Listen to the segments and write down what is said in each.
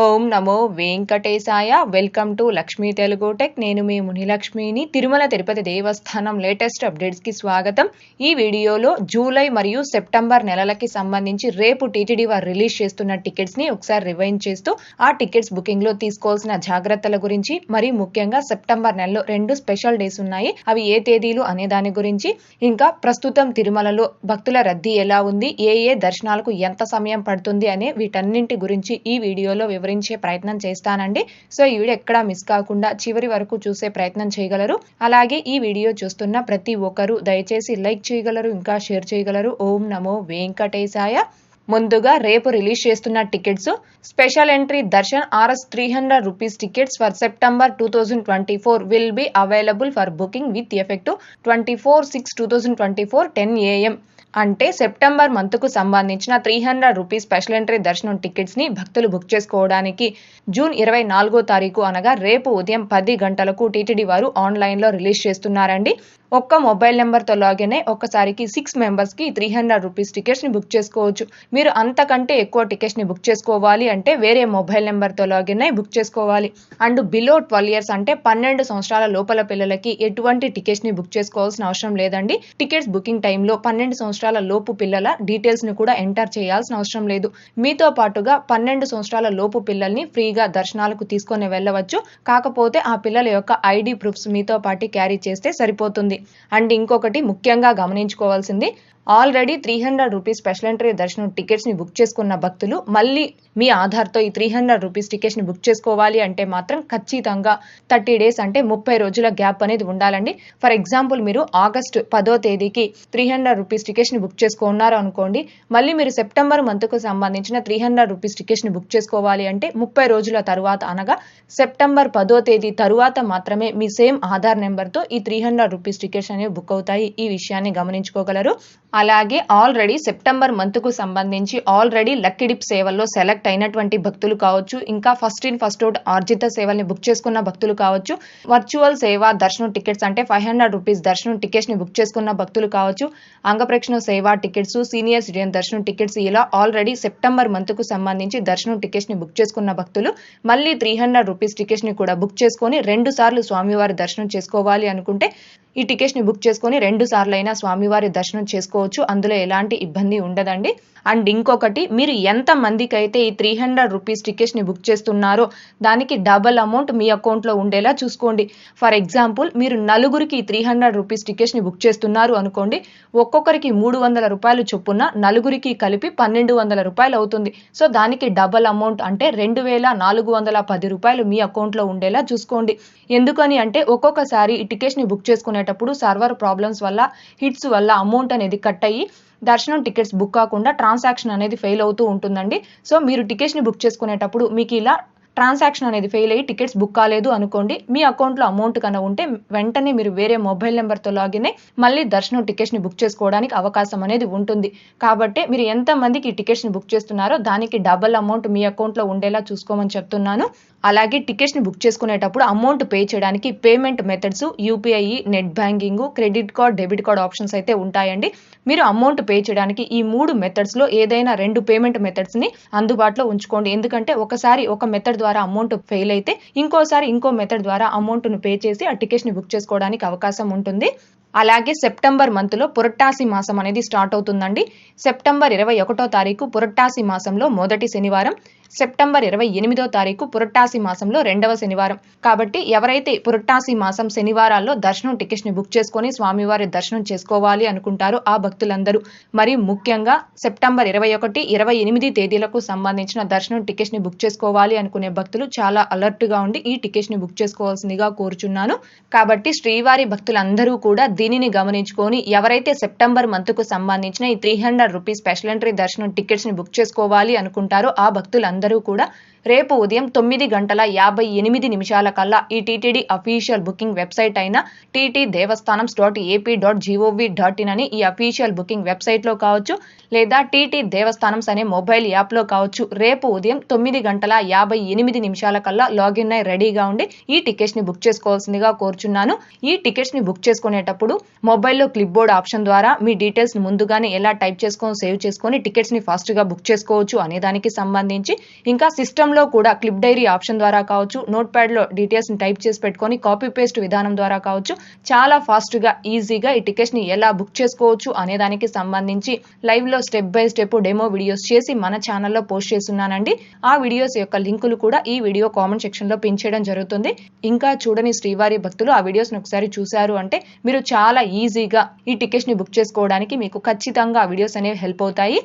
ఓం నమో వెంకటేశాయ. Welcome to Lakshmi Telugu tech. నేను మీ మునిలక్ష్మిని. తిరుమల తిరుపతి దేవస్థానం లేటెస్ట్ అప్డేట్స్కి స్వాగతం. ఈ వీడియోలో జూలై మరియు సెప్టెంబర్ నెలలకి సంబంధించి రేపు టీటీడీ వారు రిలీజ్ చేస్తున్న టికెట్స్ని ఒకసారి రివైండ్ చేస్తూ ఆ టికెట్స్ బుకింగ్లో తీసుకోవాల్సిన జాగ్రత్తల గురించి మరి ముఖ్యంగా సెప్టెంబర్ నెలలో రెండు స్పెషల్ డేస్ ఉన్నాయి. అవి ఏ తేదీలు అనే దాని గురించి ఇంకా ప్రస్తుతం తిరుమలలో భక్తుల రద్దీ ఎలా ఉంది ఏ ఏ దర్శనాలకు ఎంత సమయం పడుతుంది అనే వీటన్నింటి గురించి ఈ వీడియోలో వివరించే ప్రయత్నం చేస్తానండి. సో ఈ వీడియో ఎక్కడా మిస్ కాకుండా చివరి వరకు చూసే ప్రయత్నం చేయగలరు. అలాగే ఈ వీడియో చూస్తున్న ప్రతి ఒక్కరూ దయచేసి లైక్ చేయగలరు ఇంకా షేర్ చేయగలరు. ఓం నమో వెంకటేశాయ. ముందుగా రేపు రిలీజ్ చేస్తున్న tickets. Special entry darshan RS three hundred rupees tickets for September two thousand twenty four will be available for booking with effect twenty four six two thousand twenty four ten AM. అంటే September మంత్కు సంబంధించిన three hundred rupees special entry దర్శనం టికెట్స్ని భక్తులు book చేసుకోవడానికి June ఇరవై నాలుగో తారీఖు అనగా రేపు ఉదయం పది గంటలకు టీటీడీ వారు ఆన్లైన్లో రిలీజ్ చేస్తున్నారండి. ఒక్క మొబైల్ నెంబర్తో లాగిన్ అయ్యి ఒక్కసారికి సిక్స్ మెంబర్స్కి త్రీ హండ్రెడ్ రూపీస్ టికెట్స్ని బుక్ చేసుకోవచ్చు. మీరు అంతకంటే ఎక్కువ టికెట్స్ని బుక్ చేసుకోవాలి అంటే వేరే మొబైల్ నెంబర్తో లాగిన్ అయ్యి బుక్ చేసుకోవాలి. అండ్ బిలో ట్వెల్వ్ ఇయర్స్ అంటే పన్నెండు సంవత్సరాల లోపల పిల్లలకి ఎటువంటి టికెట్స్ని బుక్ చేసుకోవాల్సిన అవసరం లేదండి. టికెట్స్ బుకింగ్ టైంలో పన్నెండు సంవత్సరాల లోపు పిల్లల డీటెయిల్స్ని కూడా ఎంటర్ చేయాల్సిన అవసరం లేదు. మీతో పాటుగా పన్నెండు సంవత్సరాల లోపు పిల్లల్ని ఫ్రీగా దర్శనాలకు తీసుకొని వెళ్ళవచ్చు. కాకపోతే ఆ పిల్లల యొక్క ఐడి ప్రూఫ్స్ మీతో పాటు క్యారీ చేస్తే సరిపోతుంది. అండ్ ఇంకొకటి ముఖ్యంగా గమనించుకోవాల్సింది already three hundred rupees special entry దర్శనం టికెట్స్ని బుక్ చేసుకున్న భక్తులు మళ్ళీ మీ ఆధార్తో ఈ త్రీ హండ్రెడ్ రూపీస్ టికెట్స్ని బుక్ చేసుకోవాలి అంటే మాత్రం ఖచ్చితంగా థర్టీ డేస్ అంటే ముప్పై రోజుల గ్యాప్ అనేది ఉండాలండి. ఫర్ ఎగ్జాంపుల్ మీరు ఆగస్ట్ పదో తేదీకి త్రీ హండ్రెడ్ రూపీస్ టికెట్స్ని బుక్ చేసుకున్నారు అనుకోండి మళ్ళీ మీరు సెప్టెంబర్ మంత్కు సంబంధించిన త్రీ హండ్రెడ్ రూపీస్ టికెట్స్ని బుక్ చేసుకోవాలి అంటే ముప్పై రోజుల తరువాత అనగా సెప్టెంబర్ పదో తేదీ తరువాత మాత్రమే మీ సేమ్ ఆధార్ నెంబర్తో ఈ త్రీ హండ్రెడ్ రూపీస్ టికెట్స్ అనేవి బుక్ అవుతాయి. ఈ విషయాన్ని గమనించుకోగలరు. అలాగే ఆల్రెడీ సెప్టెంబర్ మంత్కు సంబంధించి ఆల్రెడీ లక్కీ డిప్ సేవల్లో సెలెక్ట్ అయినటువంటి భక్తులు కావచ్చు ఇంకా ఫస్ట్ ఇన్ ఫస్ట్ అవుట్ ఆర్జిత సేవల్ని బుక్ చేసుకున్న భక్తులు కావచ్చు వర్చువల్ సేవ దర్శనం టికెట్స్ అంటే ఫైవ్ హండ్రెడ్ రూపీస్ దర్శనం టికెట్స్ని బుక్ చేసుకున్న భక్తులు కావచ్చు అంగప్రక్షణ సేవ టికెట్స్ సీనియర్ సిటిజన్ దర్శనం టికెట్స్ ఇలా ఆల్రెడీ సెప్టెంబర్ మంత్కు సంబంధించి దర్శనం టికెట్స్ని బుక్ చేసుకున్న భక్తులు మళ్ళీ త్రీ హండ్రెడ్ రూపీస్ టికెట్స్ని కూడా బుక్ చేసుకొని రెండు సార్లు స్వామివారి దర్శనం చేసుకోవాలి అనుకుంటే ఈ టికెట్స్ని బుక్ చేసుకొని రెండు సార్లు అయినా స్వామివారి దర్శనం చేసుకోవచ్చు. అందులో ఎలాంటి ఇబ్బంది ఉండదండి. అండ్ ఇంకొకటి మీరు ఎంత మందికి అయితే ఈ త్రీ హండ్రెడ్ రూపీస్ టికెట్స్ని బుక్ చేస్తున్నారో దానికి డబల్ అమౌంట్ మీ అకౌంట్లో ఉండేలా చూసుకోండి. ఫర్ ఎగ్జాంపుల్ మీరు నలుగురికి త్రీ హండ్రెడ్ రూపీస్ టికెట్స్ని బుక్ చేస్తున్నారు అనుకోండి ఒక్కొక్కరికి మూడు వందల రూపాయలు చొప్పున నలుగురికి కలిపి పన్నెండు వందల రూపాయలు అవుతుంది. సో దానికి డబల్ అమౌంట్ అంటే రెండు వేల నాలుగు వందల పది రూపాయలు మీ అకౌంట్లో ఉండేలా చూసుకోండి. ఎందుకని అంటే ఒక్కొక్కసారి ఈ టికెట్స్ని బుక్ చేసుకునేటప్పుడు సర్వర్ ప్రాబ్లమ్స్ వల్ల హిట్స్ వల్ల అమౌంట్ అనేది కట్ అయ్యి దర్శనం టికెట్స్ బుక్ కాకుండా ట్రాన్సాక్షన్ అనేది ఫెయిల్ అవుతూ ఉంటుందండి. సో మీరు టికెట్స్ని బుక్ చేసుకునేటప్పుడు మీకు ఇలా ట్రాన్సాక్షన్ అనేది ఫెయిల్ అయ్యి టికెట్స్ బుక్ కాలేదు అనుకోండి మీ అకౌంట్లో అమౌంట్ కన్నా ఉంటే వెంటనే మీరు వేరే మొబైల్ నెంబర్తో లాగిన్ అయి మళ్ళీ దర్శనం టికెట్స్ని బుక్ చేసుకోవడానికి అవకాశం అనేది ఉంటుంది. కాబట్టి మీరు ఎంతమందికి ఈ టికెట్స్ని బుక్ చేస్తున్నారో దానికి డబల్ అమౌంట్ మీ అకౌంట్లో ఉండేలా చూసుకోమని చెప్తున్నాను. అలాగే టికెట్స్ని బుక్ చేసుకునేటప్పుడు అమౌంట్ పే చేయడానికి payment methods UPI net banking credit card debit card options అయితే ఉంటాయండి. మీరు అమౌంట్ పే చేయడానికి ఈ మూడు మెథడ్స్లో ఏదైనా రెండు పేమెంట్ మెథడ్స్ని అందుబాటులో ఉంచుకోండి. ఎందుకంటే ఒకసారి ఒక మెథడ్ ద్వారా అమౌంట్ ఫెయిల్ అయితే ఇంకోసారి ఇంకో మెథడ్ ద్వారా అమౌంట్ను పే చేసి ఆ టికెట్స్ని బుక్ చేసుకోవడానికి అవకాశం ఉంటుంది. అలాగే సెప్టెంబర్ మంత్లో పురట్టాసి మాసం అనేది స్టార్ట్ అవుతుందండి. సెప్టెంబర్ ఇరవై ఒకటో తారీఖు పురట్టాసి మాసంలో మొదటి శనివారం. సెప్టెంబర్ ఇరవై ఎనిమిదో తారీఖు పురట్టాసి మాసంలో రెండవ శనివారం. కాబట్టి ఎవరైతే పురట్టాసి మాసం శనివారాల్లో దర్శనం టికెట్స్ని బుక్ చేసుకొని స్వామివారి దర్శనం చేసుకోవాలి అనుకుంటారో ఆ భక్తులందరూ. మరి ముఖ్యంగా సెప్టెంబర్ ఇరవై ఒకటి ఇరవై ఎనిమిది తేదీలకు సంబంధించిన దర్శనం టికెట్స్ని బుక్ చేసుకోవాలి అనుకునే భక్తులు చాలా అలర్ట్గా ఉండి ఈ టికెట్స్ని బుక్ చేసుకోవాల్సిందిగా కోరుచున్నాను. కాబట్టి శ్రీవారి భక్తులందరూ కూడా దీనిని గమనించుకొని ఎవరైతే సెప్టెంబర్ మంత్కు సంబంధించిన ఈ three hundred rupees special entry దర్శనం టికెట్స్ని బుక్ చేసుకోవాలి అనుకుంటారో ఆ భక్తులందరూ కూడా రేపు ఉదయం తొమ్మిది గంటల యాభై ఎనిమిది నిమిషాల కల్లా ఈ టీటీడీ అఫీషియల్ బుకింగ్ వెబ్సైట్ అయిన TT Devasthanam dot AP dot G O V dot in అని ఈ అఫీషియల్ బుకింగ్ వెబ్సైట్లో కావచ్చు లేదా టీటీ దేవస్థానమ్స్ అనే మొబైల్ యాప్లో కావచ్చు. రేపు ఉదయం తొమ్మిది గంటల యాభై ఎనిమిది నిమిషాల కల్లా లాగిన్ అయి రెడీగా ఉండి ఈ టికెట్స్ని బుక్ చేసుకోవాల్సిందిగా కోరుచున్నాను. ఈ టికెట్స్ని బుక్ చేసుకునేటప్పుడు మొబైల్లో క్లిప్ బోర్డ్ ఆప్షన్ ద్వారా మీ డీటెయిల్స్ ముందుగానే ఎలా టైప్ చేసుకొని సేవ్ చేసుకొని టికెట్స్ని ఫాస్ట్గా బుక్ చేసుకోవచ్చు అనే దానికి సంబంధించి ఇంకా సిస్టంలో కూడా క్లిప్ డైరీ ఆప్షన్ ద్వారా కావచ్చు నోట్ ప్యాడ్లో డీటెయిల్స్ని టైప్ చేసి పెట్టుకొని కాపీ పేస్ట్ విధానం ద్వారా కావచ్చు చాలా ఫాస్ట్గా ఈజీగా ఈ టికెట్స్ని ఎలా బుక్ చేసుకోవచ్చు అనే దానికి సంబంధించి లైవ్లో step by step demo videos చేసి మన ఛానల్లో పోస్ట్ చేస్తున్నానండి. ఆ వీడియోస్ యొక్క లింకులు కూడా ఈ వీడియో కామెంట్ సెక్షన్లో పిన్ చేయడం జరుగుతుంది. ఇంకా చూడని శ్రీవారి భక్తులు ఆ వీడియోస్ని ఒకసారి చూశారు అంటే మీరు చాలా ఈజీగా ఈ టికెట్స్ని బుక్ చేసుకోవడానికి మీకు ఖచ్చితంగా ఆ వీడియోస్ అనేవి హెల్ప్ అవుతాయి.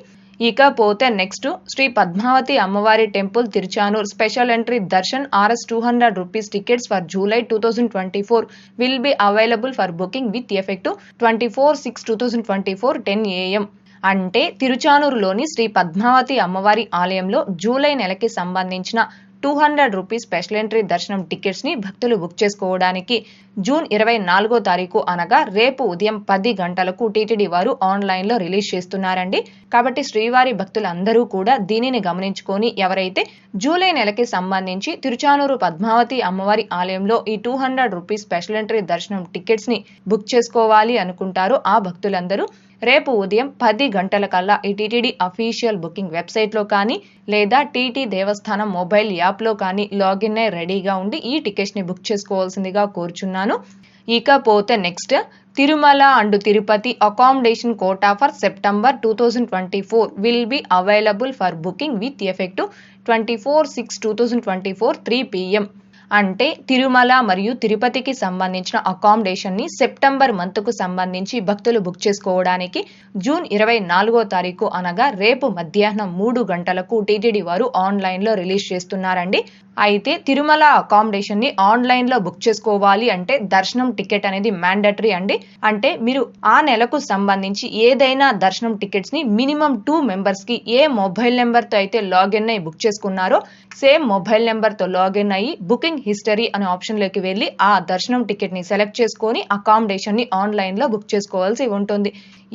ఇకపోతే నెక్స్ట్ శ్రీ పద్మావతి అమ్మవారి temple Tiruchanur special entry darshan RS two hundred rupees tickets for July two thousand twenty four will be available for booking with effect twenty four six two thousand twenty four ten AM. అంటే తిరుచానూరులోని శ్రీ పద్మావతి అమ్మవారి ఆలయంలో July నెలకి సంబంధించిన two hundred rupees special entry దర్శనం టికెట్స్ని భక్తులు book చేసుకోవడానికి జూన్ ఇరవై నాలుగో తారీఖు అనగా రేపు ఉదయం పది గంటలకు టీటీడీ వారు ఆన్లైన్లో రిలీజ్ చేస్తున్నారండి. కాబట్టి శ్రీవారి భక్తులందరూ కూడా దీనిని గమనించుకొని ఎవరైతే జూలై నెలకి సంబంధించి తిరుచానూరు పద్మావతి అమ్మవారి ఆలయంలో ఈ two hundred rupees special entry దర్శనం టికెట్స్ని బుక్ చేసుకోవాలి అనుకుంటారో ఆ భక్తులందరూ రేపు ఉదయం పది గంటల కల్లా ఈ టీటీడీ అఫీషియల్ బుకింగ్ వెబ్సైట్లో కానీ లేదా టీటీ దేవస్థానం మొబైల్ యాప్లో కానీ లాగిన్ అయి రెడీగా ఉండి ఈ టికెట్స్ని బుక్ చేసుకోవాల్సిందిగా కోరుచున్నాను. ఇకపోతే next Tirumala and Tirupati accommodation quota for September two thousand twenty four will be available for booking with effect twenty four six two thousand twenty four three PM. అంటే తిరుమల మరియు తిరుపతికి సంబంధించిన అకామిడేషన్ని సెప్టెంబర్ మంత్కు సంబంధించి భక్తులు బుక్ చేసుకోవడానికి జూన్ ఇరవై నాలుగో తారీఖు అనగా రేపు మధ్యాహ్నం మూడు గంటలకు టీటీడీ వారు ఆన్లైన్లో రిలీజ్ చేస్తున్నారండి. అయితే తిరుమల అకామిడేషన్ని ఆన్లైన్లో బుక్ చేసుకోవాలి అంటే దర్శనం టికెట్ అనేది మ్యాండటరీ అండి. అంటే మీరు ఆ నెలకు సంబంధించి ఏదైనా దర్శనం టికెట్స్ని మినిమం టూ మెంబర్స్కి ఏ మొబైల్ నెంబర్తో అయితే లాగిన్ అయ్యి బుక్ చేసుకున్నారో సేమ్ మొబైల్ నెంబర్తో లాగిన్ అయ్యి బుకింగ్ హిస్టరీ అనే ఆప్షన్లోకి వెళ్ళి ఆ దర్శనం టికెట్ని సెలెక్ట్ చేసుకొని అకామిడేషన్ని ఆన్లైన్లో బుక్ చేసుకోవాల్సి ఉంటుంది.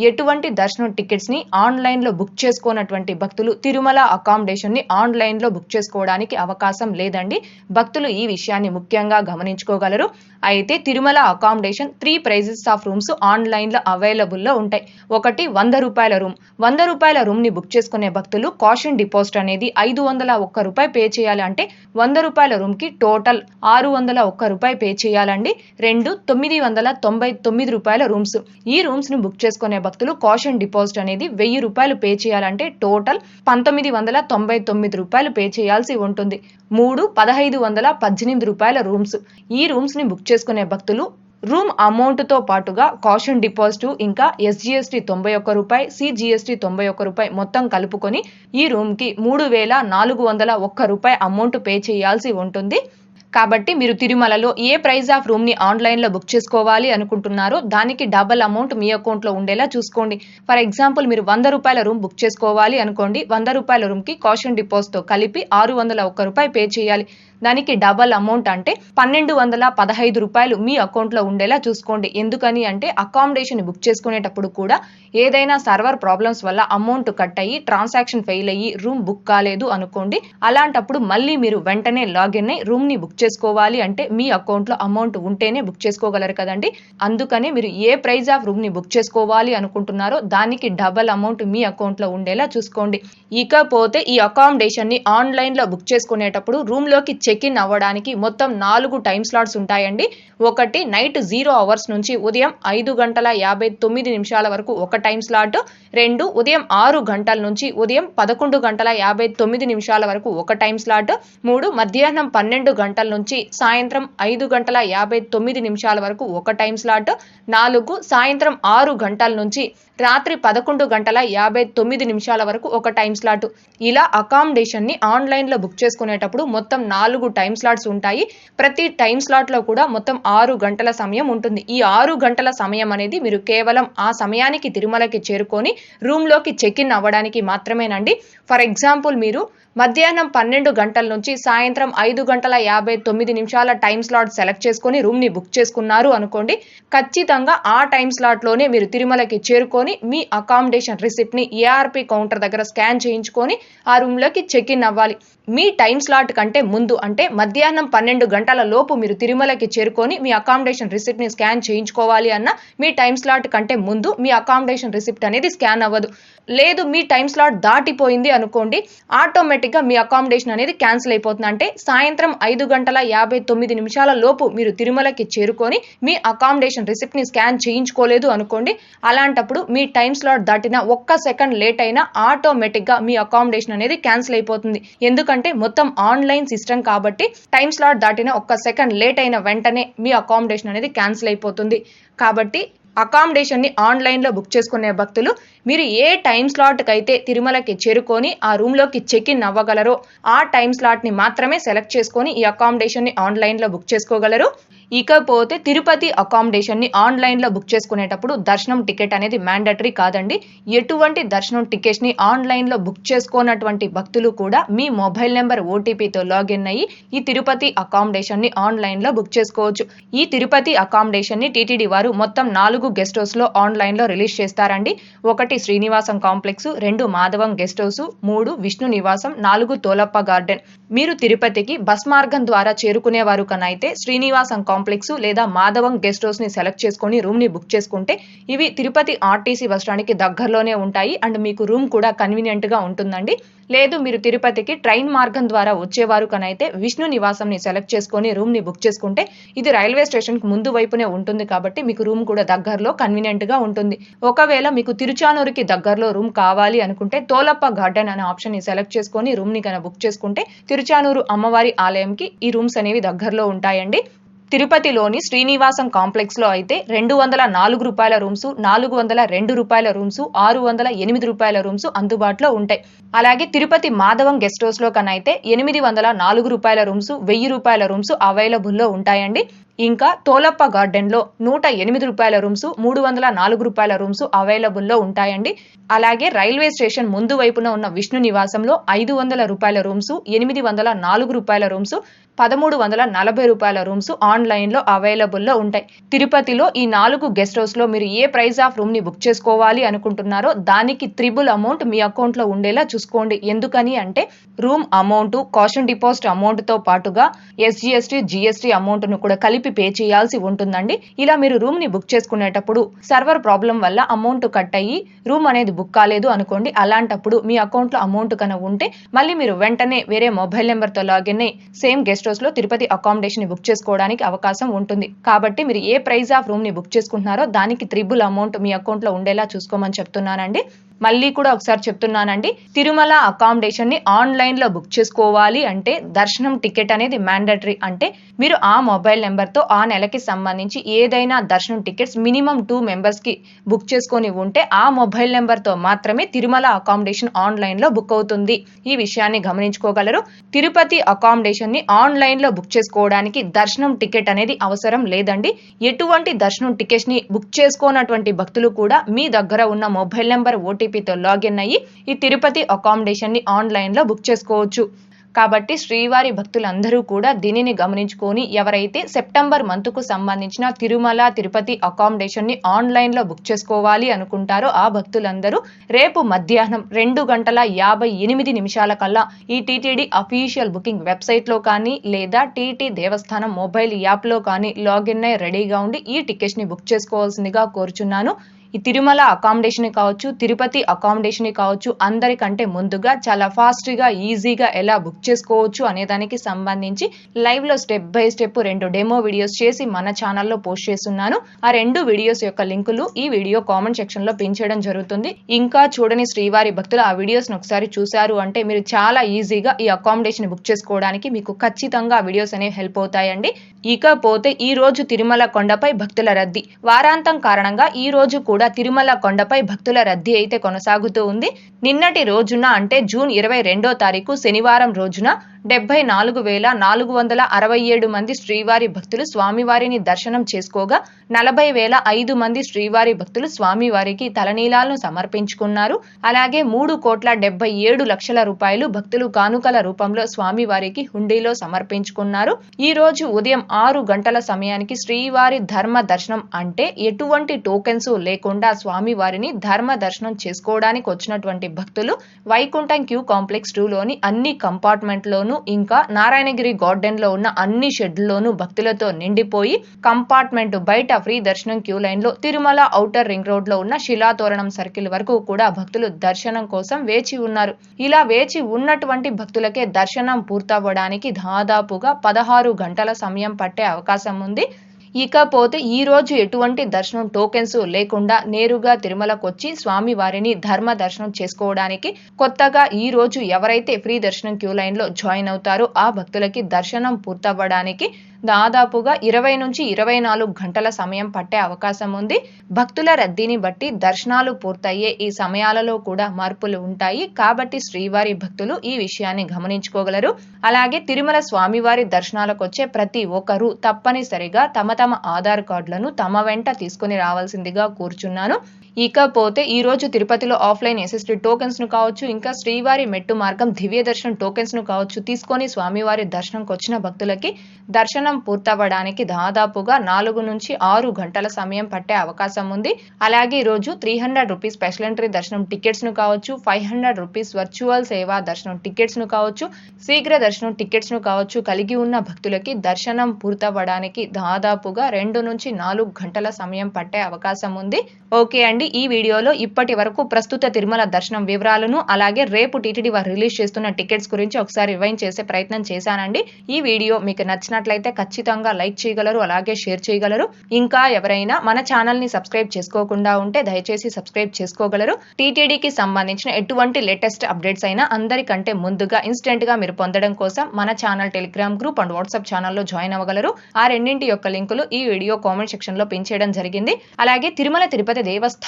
ఎటువంటి దర్శనం టికెట్స్ని ఆన్లైన్లో బుక్ చేసుకోనటువంటి భక్తులు తిరుమల అకామిడేషన్ని ఆన్లైన్లో బుక్ చేసుకోవడానికి అవకాశం లేదండి. భక్తులు ఈ విషయాన్ని ముఖ్యంగా గమనించుకోగలరు. అయితే Tirumala accommodation three prices of rooms ఆన్లైన్లో అవైలబుల్లో ఉంటాయి. ఒకటి వంద రూపాయల రూమ్ వంద రూపాయల రూమ్ని బుక్ చేసుకునే భక్తులు కాషన్ డిపాజిట్ అనేది ఐదు వందల ఒక్క రూపాయి పే చేయాలి అంటే వంద రూపాయల రూమ్కి టోటల్ ఆరు వందల ఒక్క రూపాయి పే చేయాలండి. రెండు తొమ్మిది వందల తొంభై తొమ్మిది రూపాయల రూమ్స్ ఈ రూమ్స్ను బుక్ చేసుకునే భక్తులు కాషన్ డిపాజిట్ అనేది వెయ్యి రూపాయలు పే చేయాలంటే టోటల్ పంతొమ్మిది వందల తొంభై తొమ్మిది రూపాయలు పే చేయాల్సి ఉంటుంది. మూడు పదహైదు వందల పద్దెనిమిది రూపాయల రూమ్స్ ఈ రూమ్స్ని బుక్ చేసుకునే భక్తులు రూమ్ అమౌంట్తో పాటుగా కాషన్ డిపాజిట్ ఇంకా ఎస్జిఎస్టీ తొంభై ఒక్క రూపాయి సిజిఎస్టీ తొంభై ఒక్క రూపాయి మొత్తం కలుపుకొని ఈ రూమ్కి మూడు వేల నాలుగు వందల ఒక్క రూపాయి అమౌంట్ పే చేయాల్సి ఉంటుంది. కాబట్టి మీరు తిరుమలలో ఏ ప్రైస్ ఆఫ్ రూమ్ని ఆన్లైన్లో బుక్ చేసుకోవాలి అనుకుంటున్నారో దానికి డబల్ అమౌంట్ మీ అకౌంట్లో ఉండేలా చూసుకోండి. ఫర్ ఎగ్జాంపుల్ మీరు వంద రూపాయల రూమ్ బుక్ చేసుకోవాలి అనుకోండి వంద రూపాయల రూమ్కి కాషన్ డిపాజిట్తో కలిపి ఆరు వందల ఒక్క రూపాయి పే చేయాలి. దానికి డబల్ అమౌంట్ అంటే పన్నెండు వందల పదహైదు రూపాయలు మీ అకౌంట్లో ఉండేలా చూసుకోండి. ఎందుకని అంటే అకామిడేషన్ బుక్ చేసుకునేటప్పుడు కూడా ఏదైనా సర్వర్ ప్రాబ్లమ్స్ వల్ల అమౌంట్ కట్ అయ్యి ట్రాన్సాక్షన్ ఫెయిల్ అయ్యి రూమ్ బుక్ కాలేదు అనుకోండి. అలాంటప్పుడు మళ్ళీ మీరు వెంటనే లాగిన్ అయ్యి రూమ్ని బుక్ చేసుకోవాలి అంటే మీ అకౌంట్లో అమౌంట్ ఉంటేనే బుక్ చేసుకోగలరు కదండి. అందుకని మీరు ఏ ప్రైజ్ ఆఫ్ రూమ్ని బుక్ చేసుకోవాలి అనుకుంటున్నారో దానికి డబల్ అమౌంట్ మీ అకౌంట్లో ఉండేలా చూసుకోండి. ఇకపోతే ఈ అకామిడేషన్ని ఆన్లైన్లో బుక్ చేసుకునేటప్పుడు రూమ్లోకి చెక్ ఇన్ అవ్వడానికి మొత్తం నాలుగు టైం స్లాట్స్ ఉంటాయండి. ఒకటి నైట్ జీరో అవర్స్ నుంచి ఉదయం ఐదు గంటల యాభై తొమ్మిది నిమిషాల వరకు ఒక టైం స్లాట్ రెండు ఉదయం ఆరు గంటల నుంచి ఉదయం పదకొండు గంటల యాభై తొమ్మిది నిమిషాల వరకు ఒక టైం స్లాట్ మూడు మధ్యాహ్నం పన్నెండు గంటల నుంచి సాయంత్రం ఐదు గంటల యాభై తొమ్మిది నిమిషాల వరకు ఒక టైం స్లాట్ నాలుగు సాయంత్రం ఆరు గంటల నుంచి రాత్రి పదకొండు గంటల యాభై తొమ్మిది నిమిషాల వరకు ఒక టైం స్లాట్ ఇలా అకామిడేషన్ని ఆన్లైన్లో బుక్ చేసుకునేటప్పుడు మొత్తం నాలుగు టైం స్లాట్స్ ఉంటాయి. ప్రతి టైం స్లాట్లో కూడా మొత్తం ఆరు గంటల సమయం ఉంటుంది. ఈ ఆరు గంటల సమయం అనేది మీరు కేవలం ఆ సమయానికి తిరుమలకి చేరుకొని రూమ్లోకి చెక్ ఇన్ అవ్వడానికి మాత్రమేనండి. ఫర్ ఎగ్జాంపుల్ మీరు మధ్యాహ్నం పన్నెండు గంటల నుంచి సాయంత్రం ఐదు గంటల యాభై తొమ్మిది నిమిషాల టైం స్లాట్ సెలెక్ట్ చేసుకొని రూమ్ని బుక్ చేసుకున్నారు అనుకోండి ఖచ్చితంగా ఆ టైం స్లాట్లోనే మీరు తిరుమలకి చేరుకొని మీ అకామిడేషన్ రిసిప్ట్ని ఏఆర్పి కౌంటర్ దగ్గర స్కాన్ చేయించుకొని ఆ రూమ్లోకి చెక్ ఇన్ అవ్వాలి. మీ టైం స్లాట్ కంటే ముందు అంటే మధ్యాహ్నం పన్నెండు గంటల లోపు మీరు తిరుమలకి చేరుకొని మీ అకామిడేషన్ రిసిప్ట్ని స్కాన్ చేయించుకోవాలి అన్న మీ టైం స్లాట్ కంటే ముందు మీ అకామిడేషన్ రిసిప్ట్ అనేది స్కాన్ అవ్వదు. లేదు మీ టైం స్లాట్ దాటిపోయింది అనుకోండి ఆటోమేటిక్గా మీ అకామిడేషన్ అనేది క్యాన్సిల్ అయిపోతుంది. అంటే సాయంత్రం ఐదు గంటల యాభై తొమ్మిది నిమిషాల లోపు మీరు తిరుమలకి చేరుకొని మీ అకామిడేషన్ రిసిప్ట్ని స్కాన్ చేయించుకోలేదు అనుకోండి అలాంటప్పుడు మీ టైం స్లాట్ దాటిన ఒక్క సెకండ్ లేట్ అయినా ఆటోమేటిక్గా మీ అకామిడేషన్ అనేది క్యాన్సిల్ అయిపోతుంది. ఎందుకంటే మొత్తం ఆన్లైన్ సిస్టమ్ కాబట్టి టైం స్లాట్ దాటిన ఒక్క సెకండ్ లేట్ అయిన వెంటనే మీ అకామిడేషన్ అనేది క్యాన్సిల్ అయిపోతుంది. కాబట్టి అకామిడేషన్ని ఆన్లైన్లో బుక్ చేసుకునే భక్తులు మీరు ఏ టైం స్లాట్కి అయితే తిరుమలకి చేరుకొని ఆ రూమ్లోకి చెక్ ఇన్ అవ్వగలరో ఆ టైం స్లాట్ని మాత్రమే సెలెక్ట్ చేసుకొని ఈ అకామిడేషన్ని ఆన్లైన్లో బుక్ చేసుకోగలరు. ఇకపోతే తిరుపతి అకామిడేషన్ని ఆన్లైన్లో బుక్ చేసుకునేటప్పుడు దర్శనం టికెట్ అనేది మ్యాండటరీ కాదండి. ఎటువంటి దర్శనం టికెట్స్ని ఆన్లైన్లో బుక్ చేసుకున్నటువంటి భక్తులు కూడా మీ మొబైల్ నెంబర్ ఓటీపీతో లాగిన్ అయ్యి ఈ తిరుపతి అకామిడేషన్ని ఆన్లైన్లో బుక్ చేసుకోవచ్చు. ఈ తిరుపతి అకామిడేషన్ని టీటీడీ వారు మొత్తం నాలుగు గెస్ట్ హౌస్లో ఆన్లైన్లో రిలీజ్ చేస్తారండి. ఒకటి శ్రీనివాసం కాంప్లెక్స్ రెండు మాధవం గెస్ట్ హౌస్ మూడు విష్ణు నివాసం నాలుగు తోలప్ప గార్డెన్. మీరు తిరుపతికి బస్ మార్గం ద్వారా చేరుకునేవారు కనైతే శ్రీనివాసం కాంప్లెక్స్ లేదా మాధవం గెస్ట్ హౌస్ని సెలెక్ట్ చేసుకొని రూమ్ని బుక్ చేసుకుంటే ఇవి తిరుపతి ఆర్టీసీ బస్టాండ్కి దగ్గరలోనే ఉంటాయి అండ్ మీకు రూమ్ కూడా కన్వీనియంట్గా ఉంటుందండి. లేదు మీరు తిరుపతికి ట్రైన్ మార్గం ద్వారా వచ్చేవారు కనైతే విష్ణు నివాసంని సెలెక్ట్ చేసుకొని రూమ్ని బుక్ చేసుకుంటే ఇది రైల్వే స్టేషన్కి ముందు వైపునే ఉంటుంది కాబట్టి మీకు రూమ్ కూడా దగ్గరలో కన్వీనియంట్గా ఉంటుంది. ఒకవేళ మీకు తిరుచానూరుకి దగ్గరలో రూమ్ కావాలి అనుకుంటే తోలప్ప గార్డెన్ అనే ఆప్షన్ని సెలెక్ట్ చేసుకొని రూమ్ని కనుక బుక్ చేసుకుంటే తిరుచానూరు అమ్మవారి ఆలయంకి ఈ రూమ్స్ అనేవి దగ్గరలో ఉంటాయండి. తిరుపతిలోని శ్రీనివాసం కాంప్లెక్స్లో అయితే రెండు వందల నాలుగు రూపాయల రూమ్స్ నాలుగు వందల రెండు రూపాయల రూమ్స్ ఆరు వందల ఎనిమిది రూపాయల రూమ్స్ అందుబాటులో ఉంటాయి. అలాగే తిరుపతి మాధవం గెస్ట్ హౌస్లో కనైతే ఎనిమిది వందల నాలుగు రూపాయల రూమ్స్ వెయ్యి రూపాయల రూమ్స్ అవైలబుల్లో ఉంటాయండి. ఇంకా తోలప్ప గార్డెన్లో నూట ఎనిమిది రూపాయల రూమ్స్ మూడు వందల నాలుగు రూపాయల రూమ్స్ అవైలబుల్లో ఉంటాయండి. అలాగే రైల్వే స్టేషన్ ముందు వైపున ఉన్న విష్ణు నివాసంలో ఐదు వందల రూపాయల రూమ్స్ ఎనిమిది వందల నాలుగు రూపాయల రూమ్స్ పదమూడు వందల నలభై రూపాయల రూమ్స్ ఆన్లైన్లో అవైలబుల్లో ఉంటాయి. తిరుపతిలో ఈ నాలుగు గెస్ట్ హౌస్లో మీరు ఏ ప్రైస్ ఆఫ్ రూమ్ని బుక్ చేసుకోవాలి అనుకుంటున్నారో దానికి త్రిబుల్ అమౌంట్ మీ అకౌంట్లో ఉండేలా చూసుకోండి. ఎందుకని అంటే రూమ్ అమౌంట్ కాషన్ డిపాజిట్ అమౌంట్తో పాటుగా ఎస్జిఎస్టీ జిఎస్టీ అమౌంట్ను కూడా కలిపి పే చేయాల్సి ఉంటుందండి. ఇలా మీరు రూమ్ని బుక్ చేసుకునేటప్పుడు సర్వర్ ప్రాబ్లం వల్ల అమౌంట్ కట్ అయ్యి రూమ్ అనేది బుక్ కాలేదు అనుకోండి అలాంటప్పుడు మీ అకౌంట్లో అమౌంట్ కనుక ఉంటే మళ్ళీ మీరు వెంటనే వేరే మొబైల్ నెంబర్తో లాగిన్ అయ్యి సేమ్ గెస్ట్ హౌస్లో తిరుపతి అకామిడేషన్ బుక్ చేసుకోవడానికి అవకాశం ఉంటుంది. కాబట్టి మీరు ఏ ప్రైస్ ఆఫ్ రూమ్ని బుక్ చేసుకుంటున్నారో దానికి త్రిబుల్ అమౌంట్ మీ అకౌంట్లో ఉండేలా చూసుకోమని చెప్తున్నానండి. మళ్ళీ కూడా ఒకసారి చెప్తున్నానండి. తిరుమల అకామిడేషన్ని ఆన్లైన్లో బుక్ చేసుకోవాలి అంటే దర్శనం టికెట్ అనేది మ్యాండటరీ అంటే మీరు ఆ మొబైల్ నెంబర్తో ఆ నెలకి సంబంధించి ఏదైనా దర్శనం టికెట్స్ మినిమం టూ మెంబర్స్కి బుక్ చేసుకొని ఉంటే ఆ మొబైల్ నెంబర్తో మాత్రమే తిరుమల అకామిడేషన్ ఆన్లైన్లో బుక్ అవుతుంది. ఈ విషయాన్ని గమనించుకోగలరు. తిరుపతి అకామిడేషన్ని ఆన్లైన్లో బుక్ చేసుకోవడానికి దర్శనం టికెట్ అనేది అవసరం లేదండి. ఎటువంటి దర్శనం టికెట్స్ని బుక్ చేసుకోనటువంటి భక్తులు కూడా మీ దగ్గర ఉన్న మొబైల్ నెంబర్ ఓటీపీతో లాగిన్ అయ్యి ఈ తిరుపతి అకామిడేషన్ని ఆన్లైన్లో బుక్ చేసుకోవచ్చు. కాబట్టి శ్రీవారి భక్తులందరూ కూడా దీనిని గమనించుకొని ఎవరైతే సెప్టెంబర్ మంత్కు సంబంధించిన తిరుమల తిరుపతి అకామిడేషన్ని ఆన్లైన్లో బుక్ చేసుకోవాలి అనుకుంటారో ఆ భక్తులందరూ రేపు మధ్యాహ్నం రెండు గంటల యాభై ఎనిమిది నిమిషాల కల్లా ఈ టీటీడీ అఫీషియల్ బుకింగ్ వెబ్సైట్లో కానీ లేదా టీటీ దేవస్థానం మొబైల్ యాప్లో కానీ లాగిన్ అయి రెడీగా ఉండి ఈ టికెట్స్ని బుక్ చేసుకోవాల్సిందిగా కోరుచున్నాను. ఈ తిరుమల అకామిడేషన్ కావచ్చు తిరుపతి అకామిడేషన్ కావచ్చు అందరికంటే ముందుగా చాలా ఫాస్ట్గా ఈజీగా ఎలా బుక్ చేసుకోవచ్చు అనే దానికి సంబంధించి లైవ్లో స్టెప్ బై స్టెప్ రెండు డెమో వీడియోస్ చేసి మన ఛానల్లో పోస్ట్ చేస్తున్నాను. ఆ రెండు వీడియోస్ యొక్క లింకులు ఈ వీడియో కామెంట్ సెక్షన్లో పిన్ చేయడం జరుగుతుంది. ఇంకా చూడని శ్రీవారి భక్తులు ఆ వీడియోస్ను ఒకసారి చూశారు అంటే మీరు చాలా ఈజీగా ఈ అకామిడేషన్ బుక్ చేసుకోవడానికి మీకు ఖచ్చితంగా వీడియోస్ అనేవి హెల్ప్ అవుతాయండి. ఇకపోతే ఈ రోజు తిరుమల కొండపై భక్తుల రద్దీ. వారాంతం కారణంగా ఈ రోజు కూడా తిరుమల కొండపై భక్తుల రద్దీ అయితే కొనసాగుతూ ఉంది. నిన్నటి రోజున అంటే జూన్ ఇరవై రెండో తారీఖు శనివారం రోజున డెబ్బై నాలుగు వేల నాలుగు వందల అరవై ఏడు మంది శ్రీవారి భక్తులు స్వామివారిని దర్శనం చేసుకోగా నలభై వేల ఐదు మంది శ్రీవారి భక్తులు స్వామివారికి తలనీలాలను సమర్పించుకున్నారు. అలాగే మూడు కోట్ల డెబ్బై ఏడు లక్షల రూపాయలు భక్తులు కానుకల రూపంలో స్వామివారికి హుండీలో సమర్పించుకున్నారు. ఈ రోజు ఉదయం ఆరు గంటల సమయానికి శ్రీవారి ధర్మ దర్శనం అంటే ఎటువంటి టోకెన్స్ లేకుండా స్వామివారిని ధర్మ దర్శనం చేసుకోవడానికి వచ్చినటువంటి భక్తులు వైకుంఠం క్యూ కాంప్లెక్స్ టూ లోని అన్ని కంపార్ట్మెంట్లోనూ ఇంకా నారాయణగిరి గార్డెన్లో ఉన్న అన్ని షెడ్లోనూ భక్తులతో నిండిపోయి కంపార్ట్మెంట్ బయట ఫ్రీ దర్శనం క్యూ లైన్లో తిరుమల ఔటర్ రింగ్ రోడ్లో ఉన్న శిలాతోరణం సర్కిల్ వరకు కూడా భక్తులు దర్శనం కోసం వేచి ఉన్నారు. ఇలా వేచి ఉన్నటువంటి భక్తులకే దర్శనం పూర్తవ్వడానికి దాదాపుగా పదహారు గంటల సమయం పట్టే అవకాశం ఉంది. ఇకపోతే ఈ రోజు ఎటువంటి దర్శనం టోకెన్స్ లేకుండా నేరుగా తిరుమలకు వచ్చి స్వామి వారిని ధర్మ దర్శనం చేసుకోవడానికి కొత్తగా ఈ రోజు ఎవరైతే ఫ్రీ దర్శనం క్యూ లైన్లో జాయిన్ అవుతారో ఆ భక్తులకి దర్శనం పూర్తవ్వడానికి దాదాపుగా ఇరవై నుంచి ఇరవై నాలుగు గంటల సమయం పట్టే అవకాశం ఉంది. భక్తుల రద్దీని బట్టి దర్శనాలు పూర్తయ్యే ఈ సమయాలలో కూడా మార్పులు ఉంటాయి. కాబట్టి శ్రీవారి భక్తులు ఈ విషయాన్ని గమనించుకోగలరు. అలాగే తిరుమల స్వామివారి దర్శనాలకు వచ్చే ప్రతి ఒక్కరూ తప్పనిసరిగా తమ తమ ఆధార్ కార్డులను తమ వెంట తీసుకుని రావాల్సిందిగా కూర్చున్నాను. ఇకపోతే ఈ రోజు తిరుపతిలో ఆఫ్లైన్ ఎస్ఎస్టీ టోకెన్స్ను కావచ్చు ఇంకా శ్రీవారి మెట్టు మార్గం దివ్య దర్శనం టోకెన్స్ను కావచ్చు తీసుకొని స్వామివారి దర్శనంకి వచ్చిన భక్తులకి దర్శనం పూర్తవ్వడానికి దాదాపుగా నాలుగు నుంచి ఆరు గంటల సమయం పట్టే అవకాశం ఉంది. అలాగే ఈరోజు రోజు three hundred rupees special entry దర్శనం టికెట్స్ను కావచ్చు ఫైవ్ హండ్రెడ్ రూపీస్ వర్చువల్ సేవా దర్శనం టికెట్స్ను కావచ్చు శీఘ్ర దర్శనం టికెట్స్ను కావచ్చు కలిగి ఉన్న భక్తులకి దర్శనం పూర్తవ్వడానికి దాదాపుగా రెండు నుంచి నాలుగు గంటల సమయం పట్టే అవకాశం ఉంది. ఓకే అండి ఈ వీడియోలో ఇప్పటి వరకు ప్రస్తుత తిరుమల దర్శనం వివరాలను అలాగే రేపు టీటీడీ వారు రిలీజ్ చేస్తున్న టికెట్స్ గురించి ఒకసారి రివైన్ చేసే ప్రయత్నం చేశానండి. ఈ వీడియో మీకు నచ్చినట్లయితే ఖచ్చితంగా లైక్ చేయగలరు అలాగే షేర్ చేయగలరు. ఇంకా ఎవరైనా మన ఛానల్ని సబ్స్క్రైబ్ చేసుకోకుండా ఉంటే దయచేసి సబ్స్క్రైబ్ చేసుకోగలరు. టీటీడీకి సంబంధించిన ఎటువంటి లేటెస్ట్ అప్డేట్స్ అయినా అందరికంటే ముందుగా ఇన్స్టెంట్గా మీరు పొందడం కోసం మన channel Telegram group and WhatsApp ఛానల్లో జాయిన్ అవ్వగలరు. ఆ రెండింటి యొక్క లింకులు ఈ వీడియో కామెంట్ సెక్షన్లో జరిగింది. అలాగే తిరుమల తిరుపతి దేవస్థానం